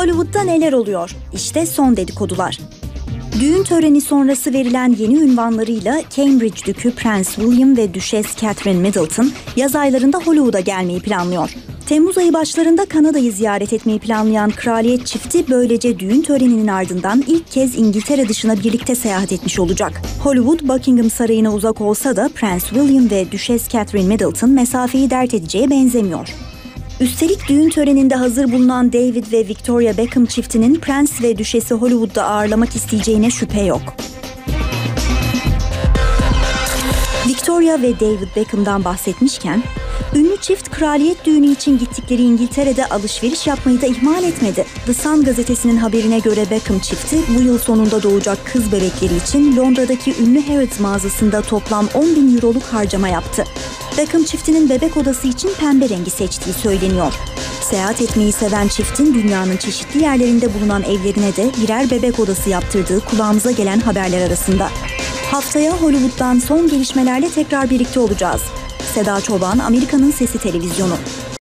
Hollywood'da neler oluyor? İşte son dedikodular. Düğün töreni sonrası verilen yeni ünvanlarıyla Cambridge Dükü Prens William ve Düşes Catherine Middleton yaz aylarında Hollywood'a gelmeyi planlıyor. Temmuz ayı başlarında Kanada'yı ziyaret etmeyi planlayan kraliyet çifti böylece düğün töreninin ardından ilk kez İngiltere dışına birlikte seyahat etmiş olacak. Hollywood Buckingham Sarayı'na uzak olsa da Prens William ve Düşes Catherine Middleton mesafeyi dert edeceğe benzemiyor. Üstelik düğün töreninde hazır bulunan David ve Victoria Beckham çiftinin prens ve düşesi Hollywood'da ağırlamak isteyeceğine şüphe yok. Victoria ve David Beckham'dan bahsetmişken, ünlü çift kraliyet düğünü için gittikleri İngiltere'de alışveriş yapmayı da ihmal etmedi. The Sun gazetesinin haberine göre Beckham çifti bu yıl sonunda doğacak kız bebekleri için Londra'daki ünlü Harrods mağazasında toplam 10 bin euroluk harcama yaptı. Beckham çiftinin bebek odası için pembe rengi seçtiği söyleniyor. Seyahat etmeyi seven çiftin dünyanın çeşitli yerlerinde bulunan evlerine de birer bebek odası yaptırdığı kulağımıza gelen haberler arasında. Haftaya Hollywood'dan son gelişmelerle tekrar birlikte olacağız. Seda Çoban, Amerika'nın Sesi Televizyonu.